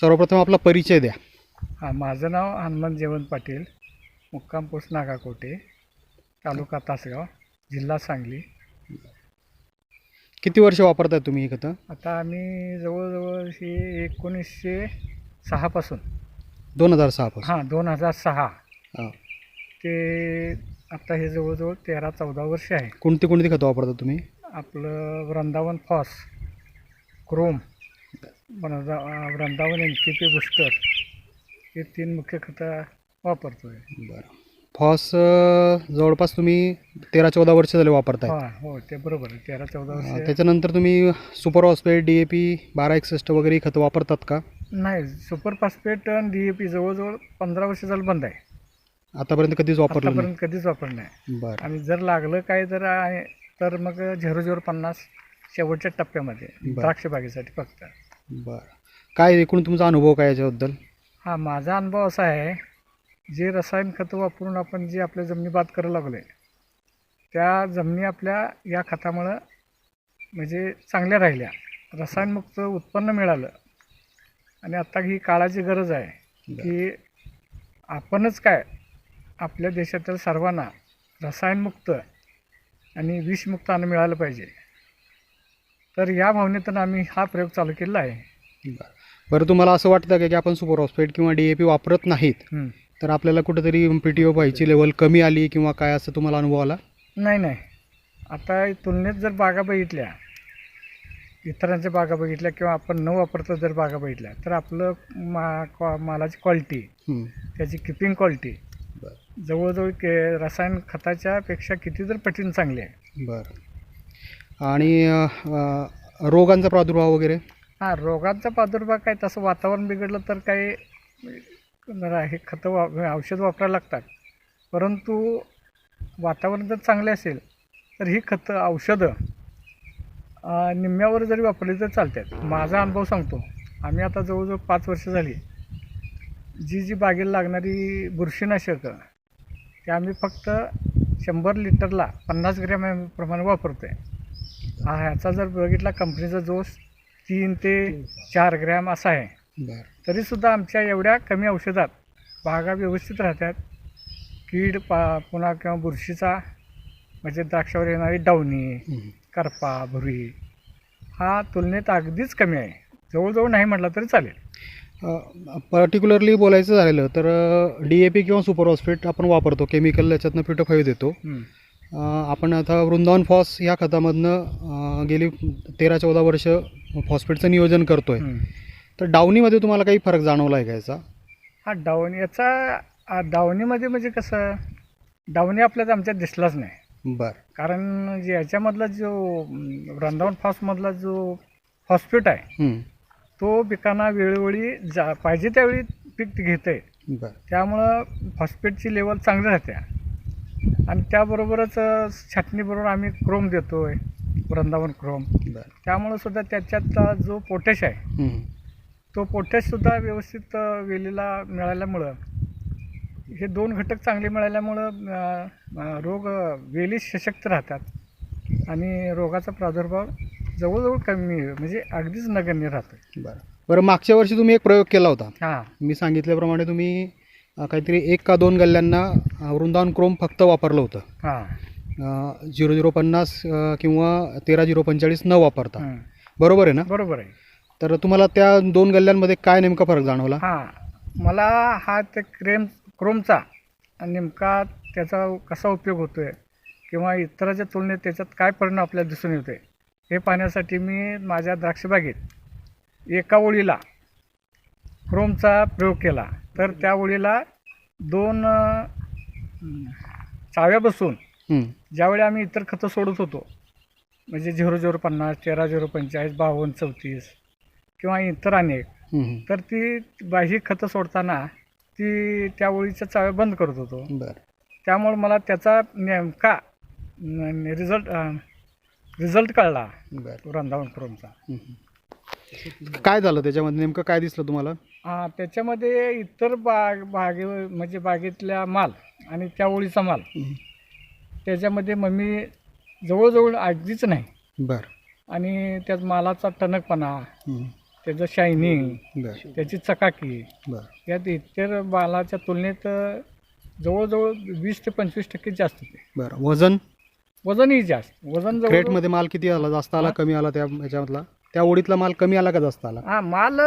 सर्वप्रथम आपला परिचय द्या. हां माझं नाव हनुमंत जेवण पाटील मुक्काम पोस्ट नागाकोटे तालुका तासगाव जिल्हा सांगली. किती वर्ष वापरताय तुम्ही ही खतं? आता आम्ही जवळजवळ ही एकोणीसशे सहापासून दोन हजार सहापासून हां दोन हजार सहा. हां. ते आता हे जवळजवळ तेरा चौदा वर्ष आहे. कोणती कोणती खतं वापरता तुम्ही? आपलं Vrindavan phos chrome Vrinda Vrindavan N K P booster हे तीन मुख्य खतं वापरतो आहे बरं. फॉस अं, जवळपास तुम्ही तेरा चौदा वर्ष झाले वापरताय. हां हो ते बरोबर आहे. तेरा चौदा अं, वर्ष. त्याच्यानंतर तुम्ही super phosphate D A P बारा एकसष्ट वगैरे ही खतं वापरतात का? नाही सुपर फॉस्फेट आणि डी ए पी जवळजवळ पंधरा वर्ष झालं बंद आहे. आतापर्यंत कधीच वापरलं नाही? आतापर्यंत कधीच वापरलं नाही. बरं. आणि जर लागलं काय तर आहे तर मग झिरो झिरो पन्नास शेवटच्या टप्प्यामध्ये. द्राक्ष बागेसाठी फक्त. बरं. काय एकूण तुमचा अनुभव काय याच्याबद्दल? हा माझा अनुभव असा आहे जे रसायन खतं वापरून आपण जे आपल्या जमिनी बाद करायला लागलो आहे त्या जमिनी आपल्या या खतामुळं म्हणजे चांगल्या राहिल्या. रसायनमुक्त उत्पन्न मिळालं. आणि आता ही काळाची गरज आहे की आपणच काय आपल्या देशातील सर्वांना रसायनमुक्त आणि विषमुक्त अन्न मिळालं पाहिजे. तर या भावनेतून आम्ही हा प्रयोग चालू केलेला आहे. बरं तुम्हाला असं वाटतं का की आपण सुपर हॉस्पेट किंवा डी ए पी वापरत नाहीत. तर आपल्याला कुठेतरी पी टी ओ व्हायची लेवल कमी आली किंवा काय असं तुम्हाला अनुभव आला? नाही नाही. आता तुलनेत जर बागा बघितल्या इतरांच्या बागा बघितल्या किंवा आपण न वापरता जर बागा बघितल्या तर आपलं मा क्वा मालाची क्वालिटी. त्याची किपिंग क्वालिटी जवळजवळ के रसायन खताच्या पेक्षा किती तर पटीने चांगली आहे. बरं. आणि रोगांचा प्रादुर्भाव वगैरे? हां रोगांचा प्रादुर्भाव काय तसं वातावरण बिघडलं तर काही हे खतं वा औषध वापरायला लागतात. परंतु वातावरण जर चांगले असेल तर ही खतं औषधं निम्म्यावर जरी वापरली तर चालतात. माझा अनुभव सांगतो. आम्ही आता जवळजवळ पाच वर्ष झाली. जी जी बागेला लागणारी बुरशीनाशकं ते आम्ही फक्त शंभर लिटरला पन्नास ग्रॅम प्रमाणे वापरतो आहे हा ह्याचा जर बघितला कंपनीचा जोश तीन ते चार ग्रॅम असा आहे. बरं. तरीसुद्धा आमच्या एवढ्या कमी औषधात बागा व्यवस्थित राहतात. कीड पा पुन्हा किंवा बुरशीचा म्हणजे द्राक्षावर येणारी डावणी. करपा भुरी हा तुलनेत अगदीच कमी आहे. जवळजवळ नाही म्हटलं तरी चालेल. पर्टिक्युलरली बोलायचं झालेलं तर डी ए पी किंवा सुपर हॉस्फेट आपण वापरतो. केमिकल याच्यातनं फाईव्ह देतो. आपण आता वृंदावन फॉस ह्या खतामधनं गेली तेरा चौदा वर्ष फॉस्फेटचं नियोजन करतो आहे. तर डावणीमध्ये तुम्हाला काही फरक जाणवला आहे का याचा? हा डावणी याचा डावणीमध्ये म्हणजे कसं डावणी आपल्याला आमच्यात दिसलाच नाही. बरं. कारण जे याच्यामधला जो वृंदावन फॉसमधला जो फॉस्फेट आहे. तो पिकांना वेळोवेळी जा पाहिजे त्यावेळी पीक घेतं आहे बरं. त्यामुळं फॉस्फेटची लेवल चांगली राहते. आणि त्याबरोबरच छाटणीबरोबर आम्ही क्रोम देतो आहे वृंदावन क्रोम. बरं. त्यामुळं सुद्धा त्याच्यातला जो पोटॅश आहे. तो पोटॅशसुद्धा व्यवस्थित वेलीला मिळाल्यामुळं हे दोन घटक चांगले मिळाल्यामुळं अ, अ, रोग वेली सशक्त राहतात. आणि रोगाचा प्रादुर्भाव जवळजवळ कमी म्हणजे अगदीच नगण्य राहतो बरं. बरं मागच्या वर्षी तुम्ही एक प्रयोग केला होता. हां. मी सांगितल्याप्रमाणे तुम्ही काहीतरी एक का दोन गल्ल्यांना वृंदावन क्रोम फक्त वापरलं होतं. हां. झिरो झिरो पन्नास किंवा तेरा झिरो पंचेचाळीस न वापरता. बरोबर आहे ना? बरोबर आहे. तर तुम्हाला त्या दोन गल्ल्यांमध्ये काय नेमका फरक जाणवला? हां. मला हा ते क्रेम क्रोमचा नेमका त्याचा कसा उपयोग होतो आहे किंवा इतराच्या तुलनेत त्याच्यात काय परिणाम आपल्याला दिसून येतो आहे हे पाहण्यासाठी मी माझ्या द्राक्षबागेत एका ओळीला क्रोमचा प्रयोग केला. तर त्या ओळीला दोन चाव्या बसून. ज्यावेळी आम्ही इतर खतं सोडत होतो म्हणजे झिरो झिरो पन्नास तेरा झिरो पंचेचाळीस बावन्न चौतीस किंवा इतर अनेक. तर ती बाह्य खतं सोडताना ती त्या ओळीच्या चाव्या बंद करत होतो बरं त्यामुळे मला त्याचा नेमका रिझल्ट रिझल्ट कळला वृंदावन क्रोमचा. काय झालं त्याच्यामध्ये? नेमकं काय दिसलं तुम्हाला? हा, त्याच्यामध्ये इतर बाग बागे म्हणजे बागेतल्या माल आणि त्या ओळीचा माल. त्याच्यामध्ये मम्मी जवळजवळ अगदीच नाही. बरं. आणि त्यात मालाचा टणकपणा. त्याचं शायनिंग बरं. त्याची चकाकी बरं. यात इतर मालाच्या तुलनेत जवळजवळ वीस ते पंचवीस टक्के जास्त होते. बरं. वजन? वजनही जास्त. वजन जवळ क्रेटमध्ये माल किती आला? जास्त आला कमी आला त्या ह्याच्यामधला त्या ओढीतला माल कमी आला का जास्त आला? हा माल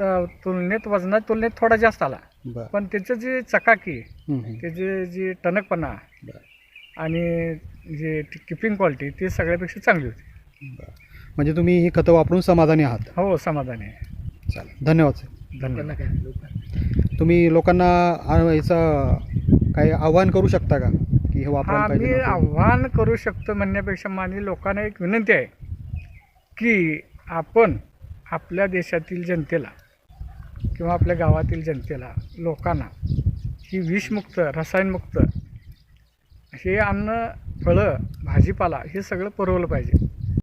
त- तुलनेत वजनात तुलनेत थोडा जास्त आला. बरं. पण त्याचं जे चकाकी हं, हं. त्याची जी टणकपणा बरं. आणि जे किपिंग क्वालिटी ती सगळ्यापेक्षा चांगली होती. बरं. म्हणजे तुम्ही ही खतं वापरून समाधानी आहात? हो समाधानी आहे. चालेल. धन्यवाद साहेब धन्यवाद. तुम्ही लोकांना आ- याचं काही आव्हान करू शकता का? की हे हा वापरायला मी पाहिजे नको? आव्हान करू शकतो म्हणण्यापेक्षा माझी लोकांना एक विनंती आहे. की आपण आपल्या देशातील जनतेला किंवा आपल्या गावातील जनतेला लोकांना ही विषमुक्त रसायनमुक्त हे अन्न फळं भाजीपाला हे सगळं पुरवलं पाहिजे.